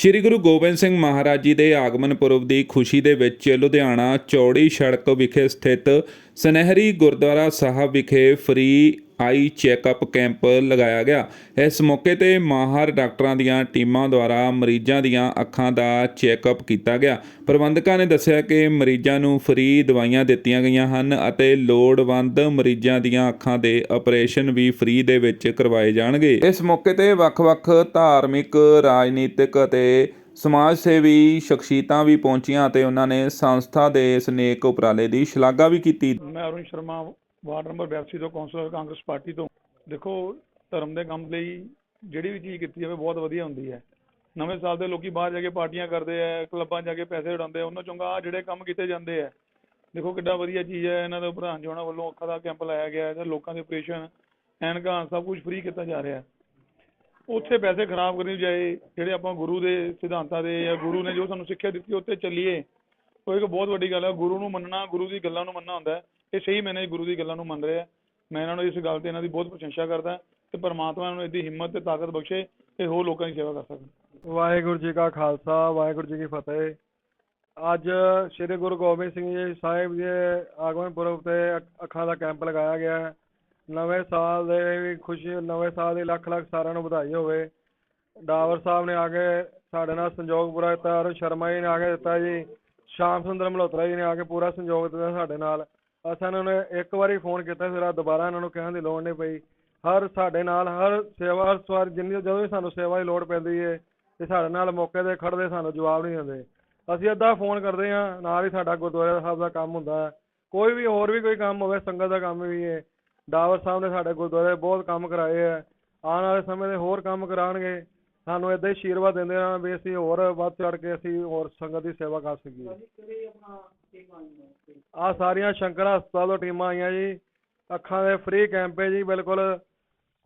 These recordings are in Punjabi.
ਸ੍ਰੀ ਗੁਰੂ ਗੋਬਿੰਦ ਸਿੰਘ ਮਹਾਰਾਜ ਜੀ ਦੇ ਆਗਮਨ ਪੁਰਬ ਦੀ ਖੁਸ਼ੀ ਦੇ ਵਿੱਚ ਲੁਧਿਆਣਾ ਚੌੜੀ ਸੜਕ ਵਿਖੇ ਸਥਿਤ ਸੁਨਹਿਰੀ ਗੁਰਦੁਆਰਾ ਸਾਹਿਬ ਵਿਖੇ ਫ੍ਰੀ ਆਈ ਚੈੱਕਅਪ ਕੈਂਪ ਲਗਾਇਆ ਗਿਆ। ਇਸ ਮੌਕੇ ਤੇ ਮਾਹਰ ਡਾਕਟਰਾਂ ਦੀਆਂ ਟੀਮਾਂ ਦੁਆਰਾ ਮਰੀਜ਼ਾਂ ਦੀਆਂ ਅੱਖਾਂ ਦਾ ਚੈੱਕਅਪ ਕੀਤਾ ਗਿਆ। ਪ੍ਰਬੰਧਕਾਂ ਨੇ ਦੱਸਿਆ ਕਿ ਮਰੀਜ਼ਾਂ ਨੂੰ ਫ੍ਰੀ ਦਵਾਈਆਂ ਦਿੱਤੀਆਂ ਗਈਆਂ ਹਨ ਅਤੇ ਲੋੜਵੰਦ ਮਰੀਜ਼ਾਂ ਦੀਆਂ ਅੱਖਾਂ ਦੇ ਆਪਰੇਸ਼ਨ ਵੀ ਫ੍ਰੀ ਦੇ ਵਿੱਚ ਕਰਵਾਏ ਜਾਣਗੇ। ਇਸ ਮੌਕੇ ਤੇ ਵੱਖ-ਵੱਖ ਧਾਰਮਿਕ, ਰਾਜਨੀਤਿਕ ਅਤੇ ਸਮਾਜ ਸੇਵੀ ਸ਼ਖਸੀਅਤਾਂ ਵੀ ਪਹੁੰਚੀਆਂ ਅਤੇ ਉਹਨਾਂ ਨੇ ਸੰਸਥਾ ਦੇ ਇਸ ਨੇਕ ਉਪਰਾਲੇ ਦੀ ਸ਼ਲਾਘਾ ਵੀ ਕੀਤੀ। ਮੈਂ ਅਰੁਣ ਸ਼ਰਮਾ ਵਾਰਡ ਨੰਬਰ 82 ਤੋਂ ਕੌਂਸਲਰ ਕਾਂਗਰਸ ਪਾਰਟੀ ਤੋਂ। ਦੇਖੋ, ਧਰਮ ਦੇ ਕੰਮ ਲਈ ਜਿਹੜੀ ਵੀ ਚੀਜ਼ ਕੀਤੀ ਜਾਵੇ, ਬਹੁਤ ਵਧੀਆ ਹੁੰਦੀ ਹੈ। ਨਵੇਂ ਸਾਲ ਦੇ ਲੋਕੀ ਬਾਹਰ ਜਾ ਕੇ ਪਾਰਟੀਆਂ ਕਰਦੇ ਆ, ਕਲੱਬਾਂ ਜਾ ਕੇ ਪੈਸੇ ਉਡਾਉਂਦੇ ਆ, ਉਹਨਾਂ ਚੋਂ ਆਹ ਜਿਹੜੇ ਕੰਮ ਕੀਤੇ ਜਾਂਦੇ ਆ। ਦੇਖੋ, ਕਿੱਡਾ ਵਧੀਆ ਚੀਜ਼ ਹੈ, ਇਹਨਾਂ ਦੇ ਪ੍ਰਧਾਨ ਜੀ ਵੱਲੋਂ ਅੱਖਾਂ ਦਾ ਕੈਂਪ ਲਾਇਆ ਗਿਆ ਹੈ, ਤੇ ਲੋਕਾਂ ਦੇ ਆਪਰੇਸ਼ਨ, ਐਨਕਾਂ, ਸਭ ਕੁਝ ਫ੍ਰੀ ਕੀਤਾ ਜਾ ਰਿਹਾ। ਹੈ ਉੱਥੇ ਪੈਸੇ ਖਰਾਬ ਕਰਨੀ ਜਾਏ ਜਿਹੜੇ ਆਪਾਂ ਗੁਰੂ ਦੇ ਸਿਧਾਂਤਾਂ ਦੇ ਜਾਂ ਗੁਰੂ ਨੇ ਜੋ ਸਾਨੂੰ ਸਿੱਖਿਆ ਦਿੱਤੀ ਉੱਤੇ ਚੱਲੀਏ। ਉਹ ਇੱਕ ਬਹੁਤ ਵੱਡੀ ਗੱਲ ਹੈ, ਗੁਰੂ ਨੂੰ ਮੰਨਣਾ, ਗੁਰੂ ਦੀ ਗੱਲਾਂ ਨੂੰ ਮੰਨਣਾ ਹੁੰਦਾ ਹੈ। ਇਹ ਸਹੀ ਮੈਨੇ ਗੁਰੂ ਦੀ ਗੱਲਾਂ ਨੂੰ ਮੰਨ ਰਿਹਾ। ਮੈਂ ਇਹਨਾਂ ਨੂੰ ਇਸ ਗੱਲ ਤੇ ਇਹਨਾਂ ਦੀ ਬਹੁਤ ਪ੍ਰਸ਼ੰਸਾ ਕਰਦਾ ਤੇ ਪਰਮਾਤਮਾ ਇਹਨਾਂ ਨੂੰ ਇਹਦੀ ਹਿੰਮਤ ਤੇ ਤਾਕਤ ਬਖਸ਼ੇ ਤੇ ਹੋਰ ਲੋਕਾਂ ਦੀ ਸੇਵਾ ਕਰ ਸਕਣ। ਵਾਹਿਗੁਰੂ ਜੀ ਕਾ ਖਾਲਸਾ, ਵਾਹਿਗੁਰੂ ਜੀ ਕੀ ਫਤਿਹ। ਅੱਜ ਸ੍ਰੀ ਗੁਰੂ ਗੋਬਿੰਦ ਸਿੰਘ ਜੀ ਸਾਹਿਬ ਦੇ ਆਗਮਨ ਪੁਰਬ ਤੇ ਅੱਖਾਂ ਦਾ ਕੈਂਪ ਲਗਾਇਆ ਗਿਆ। ਹੈ ਨਵੇਂ ਸਾਲ ਦੇ ਵੀ ਖੁਸ਼ੀ, ਨਵੇਂ ਸਾਲ ਦੀ ਲੱਖ ਲੱਖ ਸਾਰਿਆਂ ਨੂੰ ਵਧਾਈ ਹੋਵੇ। ਡਾਵਰ ਸਾਹਿਬ ਨੇ ਆ ਕੇ ਸਾਡੇ ਨਾਲ ਸੰਯੋਗ ਪੂਰਾ ਦਿੱਤਾ, ਅਰੁਣ ਸ਼ਰਮਾ ਜੀ ਨੇ ਆ ਕੇ ਦਿੱਤਾ ਜੀ, ਸ਼ਾਮ ਸੁੰਦਰ ਮਲਹੋਤਰਾ ਜੀ ਨੇ ਆ ਕੇ ਪੂਰਾ ਸੰਯੋਗ ਦਿੱਤਾ ਸਾਡੇ ਨਾਲ। ਅਸਾਂ ਇਹਨਾਂ ਨੇ ਇੱਕ ਵਾਰੀ ਫੋਨ ਕੀਤਾ ਫਿਰ ਆ ਦੁਬਾਰਾ ਇਹਨਾਂ ਨੂੰ ਕਹਿਣ ਦੀ ਲੋੜ ਨਹੀਂ ਪਈ। ਹਰ ਸਾਡੇ ਨਾਲ, ਹਰ ਸੇਵਾ, ਹਰ ਸਵਾਰ ਜਿੰਨੀ ਜਦੋਂ ਵੀ ਸਾਨੂੰ ਸੇਵਾ ਦੀ ਲੋੜ ਪੈਂਦੀ ਹੈ ਤੇ ਸਾਡੇ ਨਾਲ ਮੌਕੇ ਤੇ ਖੜਦੇ ਸਾਨੂੰ ਜਵਾਬ ਨਹੀਂ ਦਿੰਦੇ। ਅਸੀਂ ਅੱਧਾ ਫੋਨ ਕਰਦੇ ਹਾਂ, ਨਾਲ ਹੀ ਸਾਡਾ ਗੁਰਦੁਆਰਾ ਸਾਹਿਬ ਦਾ ਕੰਮ ਹੁੰਦਾ ਹੈ। ਕੋਈ ਵੀ ਹੋਰ ਵੀ ਕੋਈ ਕੰਮ ਹੋਵੇ, ਸੰਗਤ ਦਾ ਕੰਮ ਵੀ ਹੈ ਡਾਵਰ ਸਾਹਿਬ ਨੇ ਸਾਡੇ ਗੁਰਦੁਆਰੇ ਬਹੁਤ ਕੰਮ ਕਰਾਏ ਹੈ। ਆਉਣ ਵਾਲੇ ਸਮੇਂ ਦੇ ਹੋਰ ਕੰਮ ਕਰਾਉਣਗੇ। ਸਾਨੂੰ ਏਦਾਂ ਹੀ ਆਸ਼ੀਰਵਾਦ ਦਿੰਦੇ ਰਹਿਣਾ ਵੀ ਅਸੀਂ ਹੋਰ ਵੱਧ ਚੜ ਕੇ ਅਸੀਂ ਹੋਰ ਸੰਗਤ ਦੀ ਸੇਵਾ ਕਰ ਸਕੀਏ। ਆ ਸਾਰੀਆਂ ਸ਼ੰਕਰ ਹਸਪਤਾਲ ਤੋਂ ਟੀਮਾਂ ਆਈਆਂ ਜੀ। ਅੱਖਾਂ ਦੇ ਫ੍ਰੀ ਕੈਂਪ ਹੈ ਜੀ ਬਿਲਕੁਲ।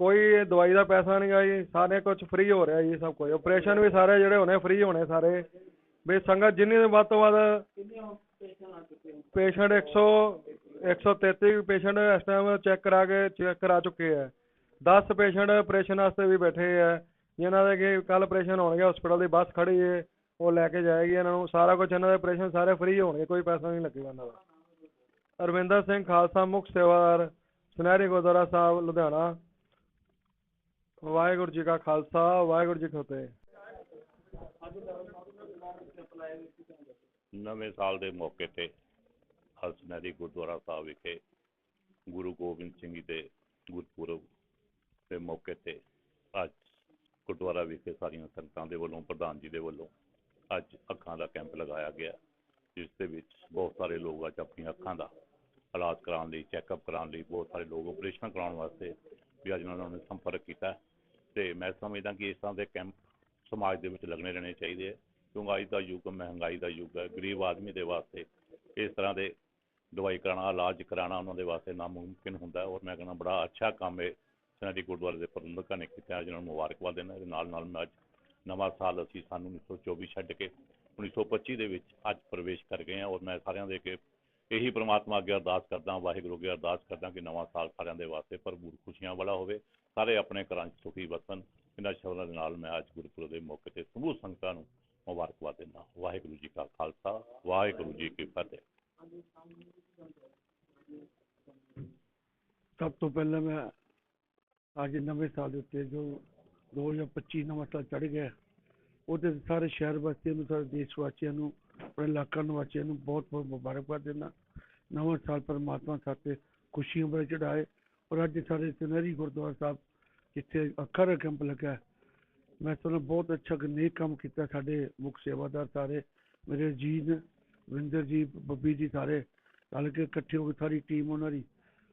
ਕੋਈ ਦਵਾਈ ਦਾ ਪੈਸਾ ਨਹੀਂ ਗਾ ਜੀ ਸਾਰੇ ਕੁਝ ਫ੍ਰੀ ਹੋ ਰਿਹਾ ਜੀ ਸਭ ਕੁਝ ਆਪਰੇਸ਼ਨ ਵੀ ਸਾਰੇ ਜਿਹੜੇ ਹੋਣੇ ਫ੍ਰੀ ਹੋਣੇ ਸਾਰੇ। ਵੀ ਸੰਗਤ ਜਿੰਨੀ ਵੱਧ ਤੋਂ ਵੱਧ ਪੇਸ਼ੈਂਟ 100 133 ਪੇਸ਼ੈਂਟ ਇਸ ਟਾਈਮ ਚੈੱਕ ਕਰਾ ਕੇ ਚੈੱਕ ਕਰਾ ਚੁੱਕੇ ਹੈ 10 ਪੇਸ਼ੈਂਟ ਆਪਰੇਸ਼ਨ ਵਾਸਤੇ ਵੀ ਬੈਠੇ ਹੈ ਜਿਨ੍ਹਾਂ ਦੇ ਕਿ ਕੱਲ ਆਪਰੇਸ਼ਨ ਹੋਣਗੇ ਹਸਪੀਟਲ ਦੀ, ਬੱਸ ਖੜੀ ਹੈ ਉਹ ਲੈ ਕੇ ਜਾਏਗੀ ਇਹਨਾਂ ਨੂੰ, ਸਾਰਾ ਕੁਝ ਇਹਨਾਂ ਦੇ ਆਪਰੇਸ਼ਨ ਸਾਰੇ ਫ੍ਰੀ ਹੋਣਗੇ, ਕੋਈ ਪੈਸਾ ਨਹੀਂ ਲੱਗੇਗਾ ਇਹਨਾਂ ਦਾ। ਅਰਵਿੰਦਰ ਸਿੰਘ ਖਾਲਸਾ ਮੁੱਖ ਸੇਵਾਦਾਰ, ਸੁਨਹਿਰੀ ਗੁਰਦੁਆਰਾ ਸਾਹਿਬ, ਲੁਧਿਆਣਾ। ਵਾਹਿਗੁਰੂ ਜੀ ਕਾ ਖਾਲਸਾ, ਵਾਹਿਗੁਰੂ ਜੀ ਕੀ ਫਤਿਹ। ਨਵੇਂ ਸਾਲ ਦੇ ਮੌਕੇ ਤੇ ਹਸਨੈਰੀ ਗੁਰਦੁਆਰਾ ਸਾਹਿਬ ਵਿਖੇ ਗੁਰੂ ਗੋਬਿੰਦ ਸਿੰਘ ਜੀ ਦੇ ਗੁਰਪੁਰਬ ਦੇ ਮੌਕੇ ਤੇ ਸਾਰੀਆਂ ਸੰਗਤਾਂ ਦੇ ਵੱਲੋਂ, ਪ੍ਰਧਾਨ ਜੀ ਦੇ ਵੱਲੋਂ ਅੱਜ ਅੱਖਾਂ ਦਾ ਕੈਂਪ ਲਗਾਇਆ ਗਿਆ, ਜਿਸ ਦੇ ਵਿੱਚ ਬਹੁਤ ਸਾਰੇ ਲੋਕ ਅੱਜ ਆਪਣੀਆਂ ਅੱਖਾਂ ਦਾ ਇਲਾਜ ਕਰਾਉਣ ਲਈ ਚੈੱਕਅਪ ਕਰਾਉਣ ਲਈ ਬਹੁਤ ਸਾਰੇ ਲੋਕ ਆਪਰੇਸ਼ਨ ਕਰਾਉਣ ਵਾਸਤੇ ਵੀ ਅੱਜ ਉਹਨਾਂ ਨੇ ਸੰਪਰਕ ਕੀਤਾ ਤੇ ਮੈਂ ਸਮਝਦਾ ਕਿ ਇਸ ਤਰ੍ਹਾਂ ਦੇ ਕੈਂਪ ਸਮਾਜ ਦੇ ਵਿੱਚ ਲੱਗਣੇ ਰਹਿਣੇ ਚਾਹੀਦੇ ਹੈ, ਕਿਉਂਕਿ ਅੱਜ ਦਾ ਯੁੱਗ ਮਹਿੰਗਾਈ ਦਾ ਯੁੱਗ ਹੈ, ਗਰੀਬ ਆਦਮੀ ਦੇ ਵਾਸਤੇ ਇਸ ਤਰ੍ਹਾਂ ਦੇ ਦਵਾਈ ਕਰਾਉਣਾ, ਇਲਾਜ ਕਰਾਉਣਾ ਉਹਨਾਂ ਦੇ ਵਾਸਤੇ ਨਾਮੁਮਕਿਨ ਹੁੰਦਾ ਔਰ ਮੈਂ ਕਹਿੰਦਾ ਬੜਾ ਅੱਛਾ ਕੰਮ ਹੈ ਸਨਾਡੀ ਗੁਰਦੁਆਰੇ ਦੇ ਪ੍ਰਬੰਧਕਾਂ ਨੇ ਕੀਤਾ ਜਿਹਨਾਂ ਨੂੰ ਮੁਬਾਰਕਬਾਦ ਦੇਣਾ, ਇਹਦੇ ਨਾਲ ਨਾਲ ਮੈਂ ਅੱਜ ਨਵਾਂ ਸਾਲ ਅਸੀਂ ਸਾਨੂੰ 1924 ਛੱਡ ਕੇ 1925 ਦੇ ਵਿੱਚ ਅੱਜ ਪ੍ਰਵੇਸ਼ ਕਰ ਗਏ ਹਾਂ ਔਰ ਮੈਂ ਸਾਰਿਆਂ ਦੇ ਕੇ ਇਹੀ ਪ੍ਰਮਾਤਮਾ ਅੱਗੇ ਅਰਦਾਸ ਕਰਦਾ ਵਾਹਿਗੁਰੂ ਅੱਗੇ ਅਰਦਾਸ ਕਰਦਾ ਕਿ ਨਵਾਂ ਸਾਲ ਸਾਰਿਆਂ ਦੇ ਵਾਸਤੇ ਭਰਪੂਰ ਖੁਸ਼ੀਆਂ ਵਾਲਾ ਹੋਵੇ, ਸਾਰੇ ਆਪਣੇ ਘਰਾਂ 'ਚ ਸੁਖੀ ਵਸਣ, ਇਹਨਾਂ ਸ਼ਬਦਾਂ ਦੇ ਨਾਲ ਮੈਂ ਅੱਜ ਗੁਰਪੁਰਬ ਦੇ ਮੌਕੇ ਤੇ ਸਮੂਹ ਸੰਗਤਾਂ ਨੂੰ ਮੁਬਾਰਕਬਾਦ ਦਿੰਦਾ ਵਾਹਿਗੁਰੂ ਜੀ ਕਾ ਖਾਲਸਾ, ਵਾਹਿਗੁਰੂ ਜੀ ਕੀ ਫਤਿਹ। ਸਭ ਤੋਂ ਪਹਿਲਾਂ ਮੈਂ ਅੱਜ ਨਵੇਂ ਸਾਲ ਦੇ ਉੱਤੇ ਜੋ 2025 ਨਵਾਂ ਸਾਲ ਚੜ੍ਹ ਗਿਆ, ਉਹਦੇ ਸਾਰੇ ਸ਼ਹਿਰ ਵਾਸੀਆਂ ਨੂੰ, ਸਾਰੇ ਦੇਸ਼ ਵਾਸੀਆਂ ਨੂੰ, ਆਪਣੇ ਇਲਾਕਾ ਨਿਵਾਸੀਆਂ ਨੂੰ ਬਹੁਤ ਬਹੁਤ ਮੁਬਾਰਕਬਾਦ ਦਿੰਦਾ। ਨਵਾਂ ਸਾਲ ਪਰਮਾਤਮਾ ਸਾਥੇ ਖੁਸ਼ੀਆਂ ਭਰੇ ਚੜਾਏ ਔਰ ਅੱਜ ਸਾਡੇ ਸੁਨਹਿਰੀ ਗੁਰਦੁਆਰਾ ਸਾਹਿਬ ਜਿੱਥੇ ਅੱਖਾਂ ਦਾ ਕੈਂਪ ਲੱਗਾ, ਮੈਂ ਤੁਹਾਨੂੰ ਬਹੁਤ ਅੱਛਾ ਨੇਕ ਕੰਮ ਕੀਤਾ ਸਾਡੇ ਮੁੱਖ ਸੇਵਾਦਾਰ ਸਾਰੇ, ਮੇਰੇ ਜੀ ਨੇ ਵਿੰਦਰ ਜੀ ਬੱਬੀ ਜੀ ਸਾਰੇ ਹਲਕੇ ਇਕੱਠੇ ਹੋ ਕੇ ਸਾਰੀ ਟੀਮ ਉਹਨਾਂ ਦੀ,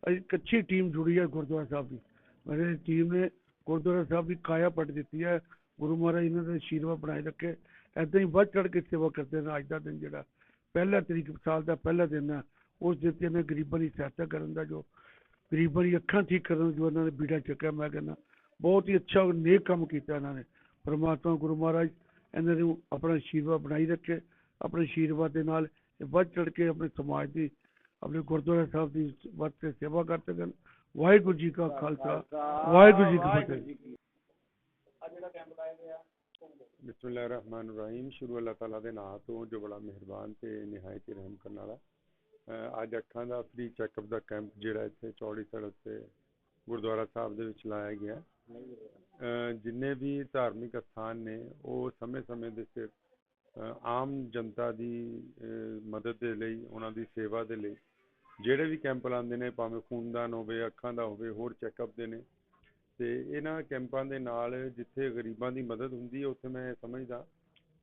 ਅਸੀਂ ਇੱਕ ਅੱਛੀ ਟੀਮ ਜੁੜੀ ਹੈ ਗੁਰਦੁਆਰਾ ਸਾਹਿਬ ਦੀ। ਮੇਰੇ ਟੀਮ ਨੇ ਗੁਰਦੁਆਰਾ ਸਾਹਿਬ ਦੀ ਕਾਇਆ ਪੱਟ ਦਿੱਤੀ ਹੈ। ਗੁਰੂ ਮਹਾਰਾਜ ਇਹਨਾਂ ਦੇ ਆਸ਼ੀਰਵਾਦ ਬਣਾਏ ਰੱਖੇ। ਐਦਾਂ ਹੀ ਵੱਧ ਚੜ ਕੇ ਸੇਵਾ ਕਰਦੇ ਨੇ ਅੱਜ ਦਾ ਦਿਨ ਜਿਹੜਾ। ਪਹਿਲਾ ਤਰੀਕ ਸਾਲ ਦਾ ਪਹਿਲਾ ਦਿਨ ਹੈ। ਉਸ ਦਿਨ ਤੇ ਇਹਨਾਂ ਗਰੀਬਾਂ ਦੀ ਸਹਾਇਤਾ ਕਰਨ ਦਾ ਜੋ ਗਰੀਬਾਂ ਦੀ ਅੱਖਾਂ ਠੀਕ ਕਰਨ ਦਾ ਜੋ ਇਹਨਾਂ ਨੇ ਬੀੜਾ ਚੱਕਿਆ, ਮੈਂ ਕਹਿੰਦਾ ਬਹੁਤ ਹੀ ਅੱਛਾ ਨੇਕ ਕੰਮ ਕੀਤਾ ਇਹਨਾਂ ਨੇ। ਪਰਮਾਤਮਾ, ਗੁਰੂ ਮਹਾਰਾਜ ਇਹਨਾਂ ਨੂੰ ਆਪਣਾ ਆਸ਼ੀਰਵਾਦ ਬਣਾਈ ਰੱਖੇ। ਆਪਣੇ ਆਸ਼ੀਰਵਾਦ ਦੇ ਨਾਲ ਇਹ ਵੱਧ ਚੜ ਕੇ ਆਪਣੇ ਸਮਾਜ ਦੀ, ਆਪਣੇ ਗੁਰਦੁਆਰਾ ਸਾਹਿਬ ਦੀ ਵੱਧ ਕੇ ਸੇਵਾ ਕਰ ਸਕਣ। ਵਾਹਿਗੁਰੂ ਜੀ ਕਾ ਖਾਲਸਾ ਵਾਹਿਗੁਰੂ ਜੀ ਕੀ ਫਤਿਹ। ਬਿਸਮਿਲ੍ਲਾਹਿਰਰਹਿਮਾਨਿਰਰਹੀਮ ਸ਼ੁਰੂ ਅੱਲਾਹ ਤਾਲਾ ਦੇ ਨਾਮ ਤੋਂ ਜੋ ਬੜਾ ਮਿਹਰਬਾਨ ਤੇ ਨਿਹਾਇਤ ਹੀ ਰਹਿਮ ਕਰਨ ਵਾਲਾ। ਅੱਜ ਅੱਖਾਂ ਦਾ ਫ੍ਰੀ ਚੈੱਕਅਪ ਦਾ ਕੈਂਪ ਜਿਹੜਾ ਇੱਥੇ ਚੌੜੀ ਸੜਕ ਤੇ ਗੁਰਦੁਆਰਾ ਸਾਹਿਬ ਦੇ ਵਿੱਚ ਲਾਇਆ ਗਿਆ। ਜਿੰਨੇ ਵੀ ਧਾਰਮਿਕ ਅਸਥਾਨ ਨੇ ਉਹ ਸਮੇਂ-ਸਮੇਂ ਦੇ ਸਿਰ ਆਮ ਜਨਤਾ ਦੀ ਮਦਦ ਦੇ ਲਈ ਉਹਨਾਂ ਦੀ ਸੇਵਾ ਦੇ ਲਈ ਜਿਹੜੇ ਵੀ ਕੈਂਪ ਲਾਉਂਦੇ ਨੇ, ਭਾਵੇਂ ਖੂਨਦਾਨ ਹੋਵੇ, ਅੱਖਾਂ ਦਾ ਹੋਵੇ, ਹੋਰ ਚੈੱਕਅਪ ਦੇ ਨੇ, ਤੇ ਇਹਨਾਂ ਕੈਂਪਾਂ ਦੇ ਨਾਲ ਜਿੱਥੇ ਗਰੀਬਾਂ ਦੀ ਮਦਦ ਹੁੰਦੀ ਹੈ, ਉੱਥੇ ਮੈਂ ਸਮਝਦਾ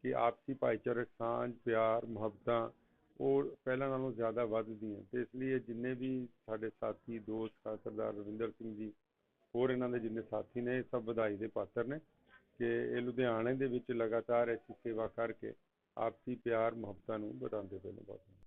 ਕਿ ਆਪਸੀ ਭਾਈਚਾਰਕ ਸਾਂਝ, ਪਿਆਰ, ਮੁਹੱਬਤਾਂ, ਉਹ ਪਹਿਲਾਂ ਨਾਲੋਂ ਜ਼ਿਆਦਾ ਵੱਧਦੀਆਂ ਤੇ ਇਸ ਲਈ ਇਹ ਜਿੰਨੇ ਵੀ ਸਾਡੇ ਸਾਥੀ, ਦੋਸਤ ਸਰਦਾਰ ਰਵਿੰਦਰ ਸਿੰਘ ਜੀ, ਹੋਰ ਇਹਨਾਂ ਦੇ ਜਿੰਨੇ ਸਾਥੀ ਨੇ, ਇਹ ਸਭ ਵਧਾਈ ਦੇ ਪਾਤਰ ਨੇ ਕਿ ਇਹ ਲੁਧਿਆਣੇ ਦੇ ਵਿੱਚ ਲਗਾਤਾਰ ਐਸੀ ਸੇਵਾ ਕਰਕੇ ਆਪਸੀ ਪਿਆਰ, ਮੁਹੱਬਤਾਂ ਨੂੰ ਵਧਾਉਂਦੇ ਪਏ ਨੇ ਬਹੁਤ।